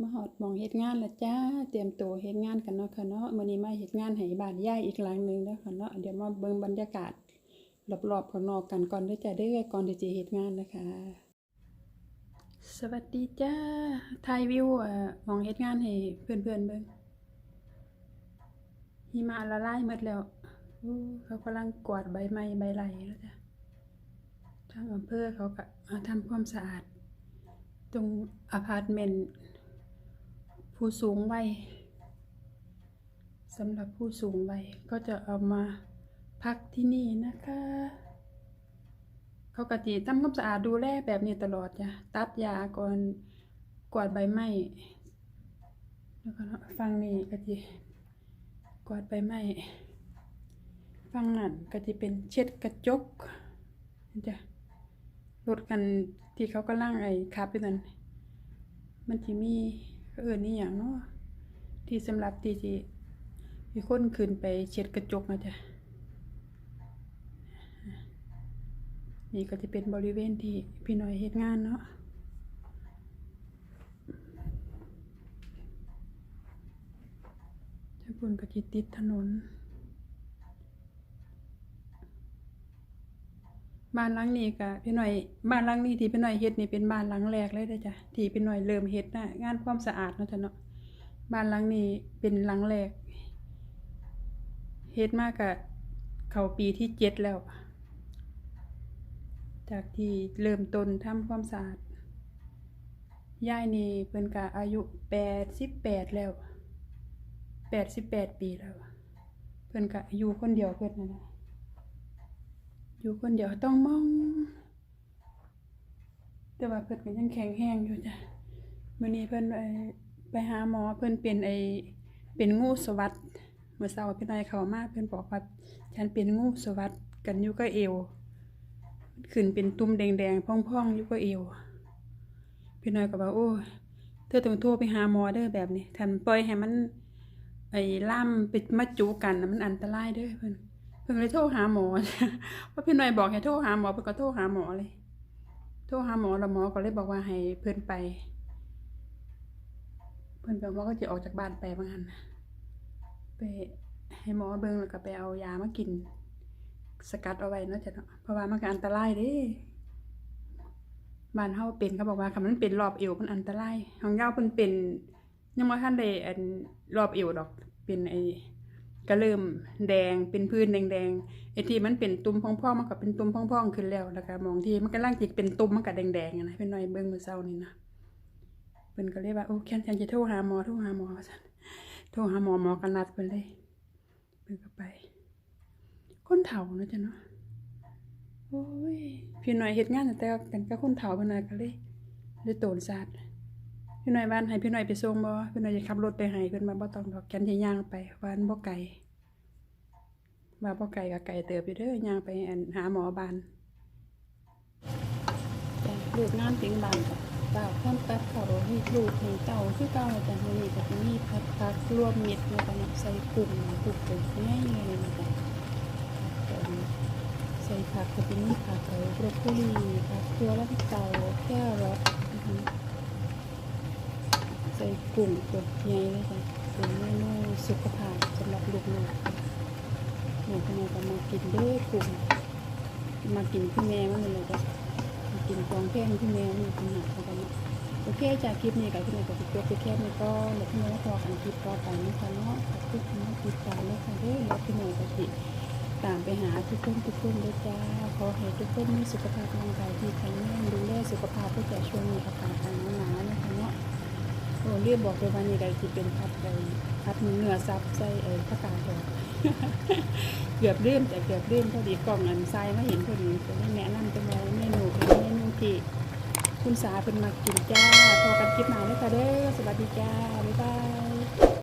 มาหอดมองเฮ็ดงานละจ้า เตรียมตัวเฮ็ดงานกันเนาะค่ะเนาะมื้อนี้มาเฮ็ดงานให้บ้านย่ายอีกหลังหนึงเด้อค่ะเนาะเดี๋ยวมาเบิ่งบรรยากาศรอบๆข้างนอกกันก่อนเด้อจ้าเด้อก่อนที่จะเฮ็ดงานนะคะ สวัสดีจ้าถ่ายวิวเอ่อมองเฮ็ดงานให้เพื่อนๆเบิ่งหิมะละลายหมดแล้วอู้เขากำลังกวาดใบไม้ใบไหลแล้วจ้ะทางอำเภอเขาก็มาทำความสะอาด ตรงอพาร์ตเมนต์ ผู้สูงวัยสำหรับผู้สูงวัยก็จะเอามาพักที่นี่นะคะ เขากติทำความสะอาดดูแลแบบนี้ตลอดจ้ะตัดยาก่อนกวาดใบไม้แล้วก็ฟังนี่กติกวาดใบไม้ฟังนั่นก็จะเป็นเช็ดกระจกจ้ะรถกันที่เขาก็ล่างไอ้ขับไปนั่นมันจะมี เอื่นนี่อย่างเนาะที่สำหรับที่ที่มีคนขึ้นไปเช็ดกระจกนะจ๊ะนี่ก็จะเป็นบริเวณที่พี่น้อยเฮ็ดงานเนาะถ้าบนก็จะติดถนน บ้านหลังนี้ก็พี่หน่อยบ้านหลังนี้ที่พี่หน่อยเฮ็ดนี่เป็นบ้านหลังแรกเลยเด้อจ้ะที่พี่หน่อยเริ่มเฮ็ดนะงานความสะอาดเนาะจ้ะเนาะบ้านหลังนี้เป็นหลังแรกเฮ็ดมากกะเข้าปีที่เจ็ดแล้ว จากที่เริ่มต้นทำความสะอาดยายนี่เพิ่นก็อายุแปดสิบแปดแล้วแปดสิบแปดปีแล้ว เพิ่นก็อยู่คนเดียวเพิ่นนั่นนะ อยู่คนเดียวต้องมอง แต่ว่าเพิ่นก็ยังแข็งแรงอยู่จ้ะมื้อนี้เพิ่นไปไปหาหมอเพิ่นเป็นไอเป็นงูสวัสดเมื่อเช้าพี่นายเขามาเพิ่นบอกว่าฉันเป็นงูสวัสดกันอยู่กับเอวขึ้นเป็นตุ่มแดงๆพองๆอยู่กับเอวพี่น้อยก็บอกโอ้เธอต้องโทรไปหาหมอเด้อแบบนี้ทันปล่อยให้มันไอ้ล่ามไปมาจูกันนะมันอันตรายเด้อเพิ่น เพิ่งเลยโทรหาหมอเพราะพี่หน่อยบอกให้โทรหาหมอเพิ่นก็โทรหาหมอเลย โทรหาหมอแล้วหมอก็เลยบอกว่าให้เพิ่นไป เพิ่นก็ว่าก็จะออกจากบ้านไปบางหันน่ะไปให้หมอเบิ่งแล้วก็ไปเอายามากิน สกัดเอาไว้เนาะจ้ะเนาะเพราะว่ามันก็อันตรายเด้บ้านเฮาเป็นเขาบอกว่าคันมันเป็นรอบเอวมันอันตรายของยาวเพิ่นเป็นยังบ่ทันได้อันรอบเอวดอกเป็นไอ ก็เริ่มแดงเป็นพื้นแดงๆไอ้ที่มันเป็นตุ่มพองๆมันก็เป็นตุ่มพองๆขึ้นแล้วแล้วก็มองที่มันกำลังจิกเป็นตุ่มมันก็แดงๆนะเป็นหน่อยเบิ่งมือเช้านี่นะเพิ่นก็เลยว่าโอ้แค่ฉันจะโทรหาหมอโทรหาหมอว่าซั่นโทรหาหมอหมอก็นัดเพิ่นเลยเพิ่นก็ไปคนเฒ่าเนาะจ้ะเนาะโอ้ยพี่หน่อยเฮ็ดงานแต่กันกับคนเฒ่าเพิ่นน่ะก็เลยเลยโตนซาด พี่หน่อยบ้านให้พี่หน่อยไปส่งบ่พี่หน่อยจะขับรถไปให้เพิ่นมาบ่ต้องดอกแกนสิย่างไปว่านบ่ไกลว่าบ่ไก่กับไก่เติบอยู่เด้อย่างไปหาหมอบานลูกงานถึงบ้านก็บ่าข้ามตัดเขาให้ลูกให้เต่าคือเก่าจ้ะมื้อนี้ก็มีผัดผักรวมมิตรแล้วก็ใส่กุ้งกุ้งเป็นง่ายเลยนะจ๊ะแล้วก็ใส่ผักก็สิมีผักเอ่อบรอกโคลีผักตัวลันเต่าแครอทนะคะ ใส่กุ้งตัวใหญ่เลยจ้ะเป็นเมนูสุขภาพสำหรับลูกๆหนูคนนี้ก็มากินด้อกลุ่มมากินพี่แม่มันเลยจ้ะมากินกองแพงพี่แม่นี่ขนาดเขากันโอเคจากคลิปนี้กับพี่แม่ก็จะจบไปแค่นี้ก็แล้วพี่แม่ก็พอกันคลิปต่อไปนะคะเนาะขอบคุณที่ติดตามเลยค่ะเด้อแล้วพี่แม่ก็ติตามไปหาทุกคนทุกคนด้วยจ้าขอให้ทุกคนมีสุขภาพร่างกายที่แข็งแรงดูแลสุขภาพเพื่อจะช่วงนี้อากาศหนาวนะคะเนาะ เรียบบอกเลยว่านี่ใดคือเป็นพัดไปพัดเนื้อซับใส่เออผักกาดอกเกือบเลื่อมแต่เกือบเลื่อมพอดีกล่องอันทรายมาเห็นพอดีก็ได้แนะนำเป็นไงเมนูเป็นเมนูที่คุณสาเป็นมากินจ้าพอกันคลิปหน้าเลยค่ะเด้อสวัสดีจ้า บ๊ายบาย